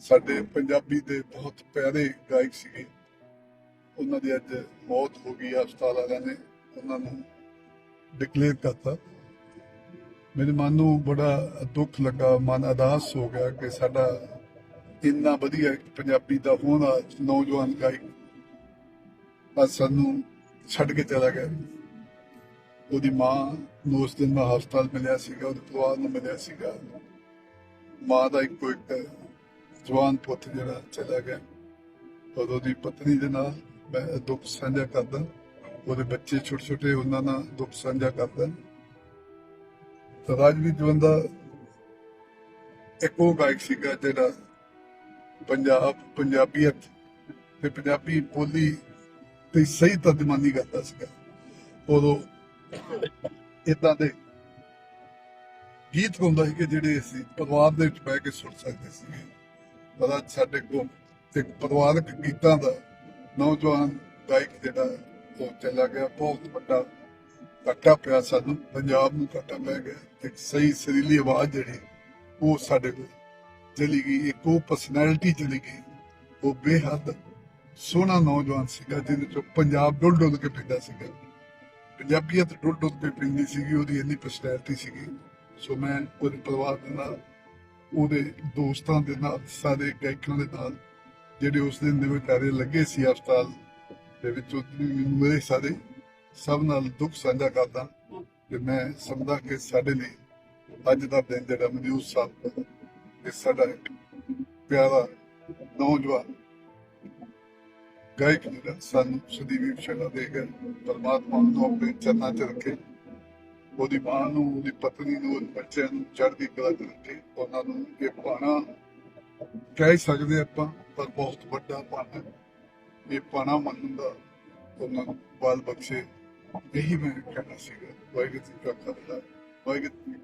ਸਾਡੇ ਪੰਜਾਬੀ ਦੇ ਬਹੁਤ ਪਿਆਰੇ ਗਾਇਕ ਸੀਗੇ। ਉਹਨਾਂ ਦੀ ਅੱਜ ਮੌਤ ਹੋ ਗਈ ਹਸਪਤਾਲ ਵਾਲਿਆਂ ਨੇ। ਉਹਨਾਂ ਨੂੰ ਡਿਕਲੇਅਰ ਕਰਤਾ। ਮੇਰੇ ਮਨ ਨੂੰ ਬੜਾ ਦੁੱਖ ਲੱਗਾ, ਮਨ ਅਦਾਸ ਹੋ ਗਿਆ ਕਿ ਸਾਡਾ ਇੰਨਾ ਵਧੀਆ ਪੰਜਾਬੀ ਦਾ ਹੋਣਾ ਨੌਜਵਾਨ ਗਾਇਕ ਅੱਜ ਸਾਨੂੰ ਛੱਡ ਕੇ ਚਲਾ ਗਿਆ। ਉਹਦੀ ਮਾਂ ਨੂੰ ਉਸ ਦਿਨ ਮੈਂ ਹਸਪਤਾਲ ਮਿਲਿਆ ਸੀਗਾ, ਉਹਦੇ ਪਰਿਵਾਰ ਨੂੰ ਮਿਲਿਆ ਸੀਗਾ। ਮਾਂ ਦਾ ਇੱਕੋ ਇੱਕ ਜਵਾਨ ਪੁੱਤ ਜਿਹੜਾ ਚਲਾ ਗਿਆ ਔਰ ਉਹਦੀ ਪਤਨੀ ਦੇ ਨਾਲ ਮੈਂ ਦੁੱਖ ਸਾਂਝਾ ਕਰਦਾ, ਉਹਦੇ ਬੱਚੇ ਛੋਟੇ ਛੋਟੇ ਉਹਨਾਂ ਨਾਲ ਦੁੱਖ ਸਾਂਝਾ ਕਰਦਾ। ਤਾਂ ਰਾਜਵੀਰ ਜਵੰਦਾ ਇੱਕ ਉਹ ਗਾਇਕ ਸੀਗਾ ਜਿਹੜਾ ਪੰਜਾਬ, ਪੰਜਾਬੀਅਤ ਤੇ ਪੰਜਾਬੀ ਬੋਲੀ ਤੇ ਸਹੀ ਤਰਜਮਾਨੀ ਕਰਦਾ ਸੀਗਾ। ਉਦੋਂ ਇਦਾਂ ਦੇ ਗੀਤ ਗਾਉਂਦਾ ਸੀ ਕਿ ਜਿਹੜੇ ਅਸੀਂ ਪਰਿਵਾਰ ਦੇ ਵਿੱਚ ਬਹਿ ਕੇ ਸੁਣ ਸਕਦੇ ਸੀਗੇ। ਪਰ ਸਾਡੇ ਕੋਲ ਇੱਕ ਪਰਿਵਾਰਕ ਗੀਤਾਂ ਦਾ ਨੌਜਵਾਨ ਗਾਇਕ ਜਿਹੜਾ ਉਹ ਚਲਾ ਗਿਆ, ਬਹੁਤ ਵੱਡਾ ਘਾਟਾ ਪਿਆ ਸਾਨੂੰ, ਪੰਜਾਬ ਨੂੰ ਘਾਟਾ ਪੈ ਗਿਆ। ਇੱਕ ਸਹੀ ਸਰੀਲੀ ਆਵਾਜ਼ ਜਿਹੜੀ, ਉਹ ਸਾਡੇ ਕੋਲ ਚਲੀ ਗਈ, ਇੱਕ ਉਹ ਪਰਸਨੈਲਿਟੀ ਚਲੀ ਗਈ। ਉਹ ਬੇਹੱਦ ਸੋਹਣਾ ਨੌਜਵਾਨ ਸੀਗਾ, ਜਿਹਦੇ ਚੋਂ ਪੰਜਾਬ ਡੁੱਲ ਡੁੱਲ ਕੇ ਪੈਂਦਾ ਸੀਗਾ। ਪੰਜਾਬੀਅਤ ਡੁੱਲ ਡੁੱਲ ਕੇ ਪੈਂਦੀ ਸੀਗੀ, ਉਹਦੀ ਇੰਨੀ ਪਰਸਨੈਲਿਟੀ ਸੀਗੀ। ਸੋ ਮੈਂ ਉਹਦੇ ਪਰਿਵਾਰ ਦੇ ਨਾਲ ਉਹਦੇ ਦੋਸਤਾਂ ਦੇ ਨਾਲ, ਸਾਰੇ ਗਾਇਕਾਂ ਦੇ ਨਾਲ, ਜਿਹੜੇ ਉਸ ਦਿਨ ਦੇ ਵਿਚਾਰੇ ਲੱਗੇ ਸੀ ਹਸਪਤਾਲ ਦੇ ਵਿੱਚ ਮੇਰੇ ਸਾਰੇ। ਸਭ ਨਾਲ ਦੁੱਖ ਸਾਂਝਾ ਕਰਦਾ ਤੇ ਮੈਂ ਸਮਝਦਾ ਕਿ ਸਾਡੇ ਲਈ ਅੱਜ ਦਾ ਦਿਨ ਜਿਹੜਾ ਮਨਿਊਜ਼ ਸਾਹਿਬ ਇਹ ਸਾਡਾ ਪਿਆਰਾ ਨੌਜਵਾਨ ਗਾਇਕ ਜਿਹੜਾ ਸਾਨੂੰ ਸਦੀਵੀ ਬਖਸ਼ਾ ਦੇਗਾ ਪਰਮਾਤਮਾ ਨੂੰ ਆਪਣੇ ਚਰਨਾਂ 'ਚ ਰੱਖੇ। ਉਹਦੀ ਮਾਂ ਨੂੰ, ਉਹਦੀ ਪਤਨੀ ਨੂੰ, ਉਹਦੇ ਬੱਚਿਆਂ ਨੂੰ ਚੜ੍ਹਦੀ ਕਲਾ 'ਚ ਰੱਖੇ ਉਹਨਾਂ ਨੂੰ ਇਹ ਪਾਣਾ ਕਹਿ ਸਕਦੇ ਆਪਾਂ, ਪਰ ਬਹੁਤ ਵੱਡਾ ਪਾਣਾ ਇਹ ਪਾਣਾ ਮੰਨਣ ਦਾ ਉਹਨਾਂ ਨੂੰ ਬਾਲ ਬਖਸ਼ੇ ਇਹੀ ਮੈਂ ਕਹਿਣਾ ਸੀਗਾ। ਵਾਹਿਗੁਰੂ ਜੀ ਕਾ ਖਾਲਸਾ, ਵਾਹਿਗੁਰੂ ਜੀ